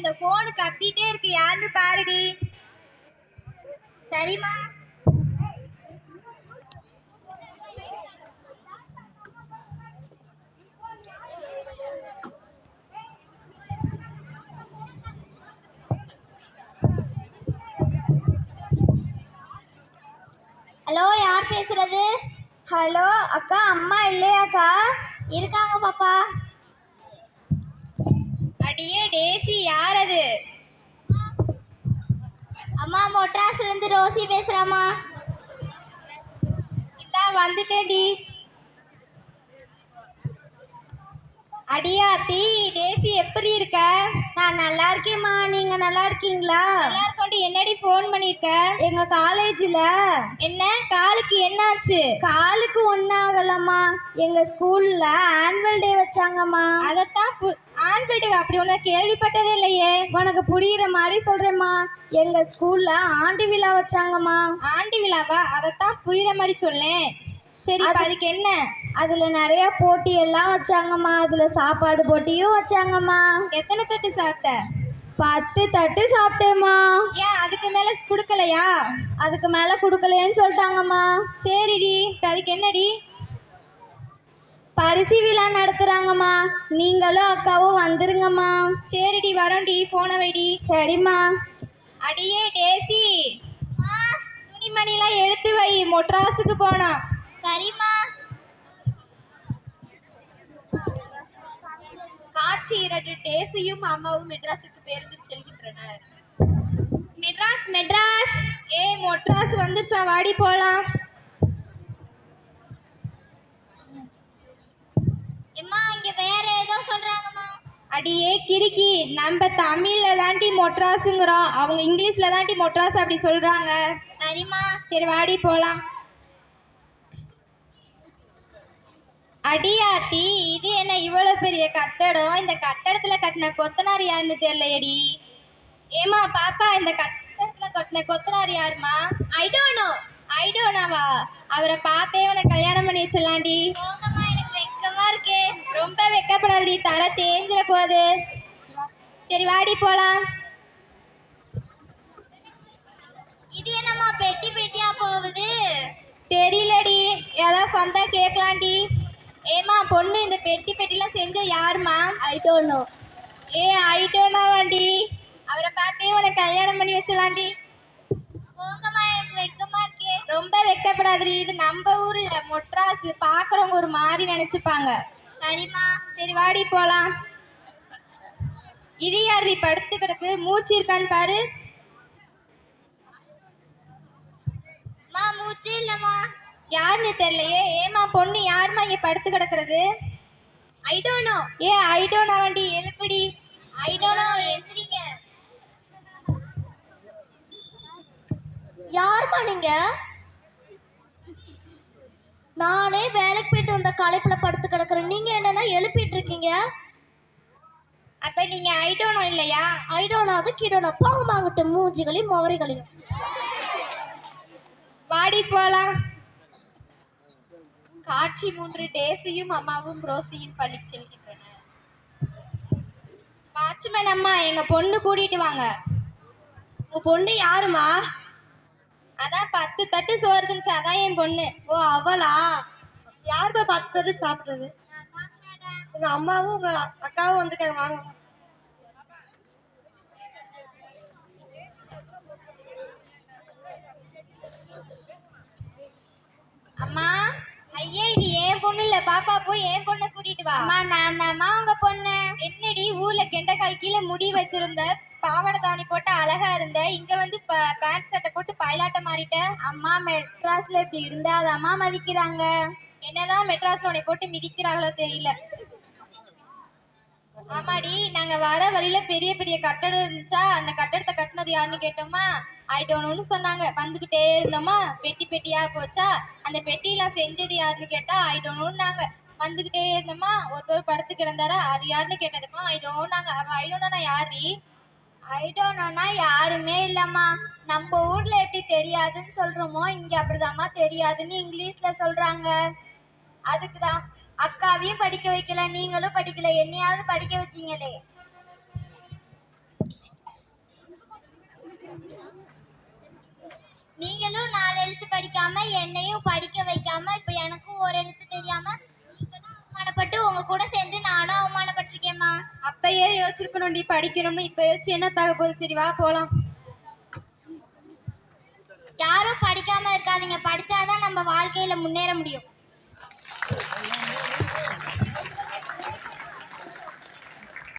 அந்த போனு கத்திட்டே இருக்கு. யாருன்னு பாருடி. சரிம்மா. ஹலோ யார் பேசுறது? ஹலோ அக்கா அம்மா இல்லையாக்கா? இருக்காங்க பாப்பா. அடியே டேசி யார் அது அம்மா மொட்ராஸ்ல இருந்து ரோசி பேசுறேம்மா. இதா வந்துட்டேன்டி அடியாத்தி டேசி எப்படி இருக்க? நான் நல்லா இருக்கேம்மா. நீங்க நல்லா இருக்கீங்களா? நல்லா இருக்கோண்டி என்னடி ஃபோன் பண்ணிருக்க? எங்க காலேஜில் என்ன? காலுக்கு என்னாச்சு? காலுக்கு ஒன்றாகலம்மா எங்க ஸ்கூல்ல ஆனுவல் டே வச்சாங்கம்மா. அதைத்தான் ஆண் வீடு அப்படி ஒன்று கேள்விப்பட்டதே இல்லையே. உனக்கு புரியுற மாதிரி சொல்றேம்மா. எங்க ஸ்கூல்ல ஆண்டு விழா வச்சாங்கம்மா. ஆண்டி விழாவா? அதைத்தான் புரியுற மாதிரி சொல்லேன் சரி அது- அதுக்கு என்ன? அதுல நிறைய போட்டி எல்லாம் வச்சாங்கம்மா. அதுல சாப்பாடு போட்டியும் வச்சாங்கம்மா. எத்தனை தட்டு சாப்பிட்ட? பத்து தட்டு சாப்பிட்டேம்மா. ஏன் அதுக்கு மேல கொடுக்கலையா? அதுக்கு மேல கொடுக்கலையேன்னு சொல்லிட்டாங்கம்மா. சரிடி இப்ப அதுக்கு என்னடி? பரிசு விழா நடத்துறாங்கம்மா. நீங்களும் அக்காவும் வந்துருங்கம்மா. சரிடி வரோண்டி. போன வைடி. சரிம்மா. அடியே டேசி. துணிமணிலாம் எடுத்து வை. மொட்ராஸுக்கு போனோம் சரிம்மா. காட்சி இரண்டு. டேசியும் அம்மாவும் மெட்ராஸுக்கு பேருந்தில் செல்கின்றனர். மெட்ராஸ் மெட்ராஸ். ஏ மொட்ராஸ் வந்துருச்சா? வாடி போலாம். அடியே கிறுக்கி நம்ம தமிழ்ல தாண்டி மொட்ராஸுங்கிறோம். அவங்க இங்கிலீஷ்ல தாண்டி மொட்ராஸ் அப்படி சொல்றாங்க. சரிம்மா சரி வாடி போலாம். அடியாத்தி இது என்ன இவ்வளவு பெரிய கட்டடம்? இந்த கட்டடத்துல கட்டின கொத்தனார் யாருன்னு தெரியலையடி. ஏமா பாப்பா இந்த கட்டடத்துல கட்டின கொத்தனார் யாருமா ஐடோனோ. ஐடோனாவா? அவரை பார்த்தே உன கல்யாணம் பண்ணி வச்சிடலாண்டி ரொம்ப வெக்கப்படாதடி தர தேஞ்சிட போகுது சரி வாடி போலாம். இது என்னம்மா பெட்டி பெட்டியா போகுது? தெரியலடி ஏதாவது வந்தா கேட்கலாண்டி ஏமா பொண்ணு இந்த பெட்டி பெட்டிலாம் செஞ்ச யாருமா ஐ டோன்ட் நோ ஏ ஐட்டோனா வாண்டி. அவரை பார்த்தே உனக்கு கல்யாணம் பண்ணி வச்சலாண்டி போங்கம்மா எனக்கு வெக்கமா இருக்கே. ரொம்ப வெக்கப்படாதடி இது நம்ம ஊர்ல மொட்ராசு பாக்குறவங்க ஒரு மாதிரி நினைச்சுப்பாங்க. சரிம்மா. சரி வாடி போலாம். இது யாரு படுத்து கிடக்கு. மூச்சு இருக்கான்னு பாரு. மா மூச்சு இல்லம்மா. யாருன்னு தெரியலையே. ஏமா பொண்ணு யாரும்மா இங்க படுத்து கிடக்குறது? ஐ டோன்ட் நோ ஏ ஐ டோன்ட் நோ வண்டி எழுப்புடி. ஐ டோன்ட் நோ எந்திரிங்க. யாரும்மா நீங்க? நானே வேலைக்கு போயிட்டு வந்த களைப்புல படுத்து கிடக்குறேன். நீங்க தான் எழுப்பிட்டு இருக்கீங்க அப்ப நீங்க ஐடோனோ டோன்ட் நோ இல்லையா? ஐடோனாவது கிடோனா. போகமாகட்டு மூஞ்சிகளையும் முகரைகளையும் வாடி போலாம். காட்சி மூன்று டேசியும் அம்மாவும் ரோசியும் பள்ளிக்கு செல்கின்றனர் வாட்ச்மேன் அம்மா எங்க பொண்ணு கூட்டிட்டு வாங்க. உங்க பொண்ணு யாருமா? அதான் பத்து தட்டு சோறு இருந்துச்சு அதான் என் பொண்ணு. ஓ அவளா? யார் போய் பத்து தட்டு சாப்பிடுறது? உங்க அம்மாவும் உங்க அக்காவும் வந்துட்டாங்க வாங்க அம்மா ஐயா இது என் பொண்ணு இல்ல. பாப்பா போய் என் பொண்ணை கூட்டிட்டு வா. அம்மா நான் தாம்மா உங்க பொண்ணு? என்னடி ஊர்ல கெண்டைக்கால் கீழே முடி வச்சிருந்த பாவாடை தாவணி போட்டு அழகா இருந்த இங்க வந்து பேண்ட் சட்டை போட்டு பயிலாட்டம் மாறிட்ட? அம்மா மெட்ராஸ்ல இப்படி இருந்தா அது அம்மா மதிக்கிறாங்க. என்னதான் மெட்ராஸ்ல உன்னை போட்டு மிதிக்கிறாங்களோ தெரியல. ஆமாடி நாங்க வர வழியில பெரிய பெரிய கட்டடம் இருந்துச்சா அந்த கட்டடத்தை கட்டினது யாருன்னு கேட்டோமா? ஆயிட்டோன்னு சொன்னாங்க. வந்துகிட்டே இருந்தோமா? பெட்டி பெட்டியா போச்சா? அந்த பெட்டியெல்லாம் செஞ்சது யாருன்னு கேட்டா ஆயிட்டோன்னு நாங்க வந்துகிட்டே இருந்தோமா? ஒருத்தர் படுத்து கிடந்தாரா? அது யாருன்னு கேட்டதுக்கும் ஆயிட்டோம் நாங்க ஐடோனா ஆயிட்டோன்னா யாரு ஐடோனா யாருமே இல்லம்மா. நம்ம ஊர்ல எப்படி தெரியாதுன்னு சொல்றோமோ இங்க அப்படிதாம்மா தெரியாதுன்னு இங்கிலீஷ்ல சொல்றாங்க. அதுக்குதான். அக்காவையும் படிக்க வைக்கல நீங்களும் படிக்கல என்னையாவது படிக்க வச்சீங்களே. நீங்களும் நாலு எழுத்து படிக்காம என்னையும் படிக்க வைக்காம இப்ப எனக்கும் ஒரு எழுத்து தெரியாம அவமானப்பட்டு உங்க கூட சேர்ந்து நானும் அவமானப்பட்டிருக்கேம்மா. அப்பயே யோசிச்சிருக்கணும் யோசிச்சிருக்கணும்டி படிக்கணும்னு இப்ப யோசிச்சு என்ன தகவல் போகுது சரி வா போலாம். யாரும் படிக்காம இருக்காதீங்க. படிச்சாதான் நம்ம வாழ்க்கையில முன்னேற முடியும்.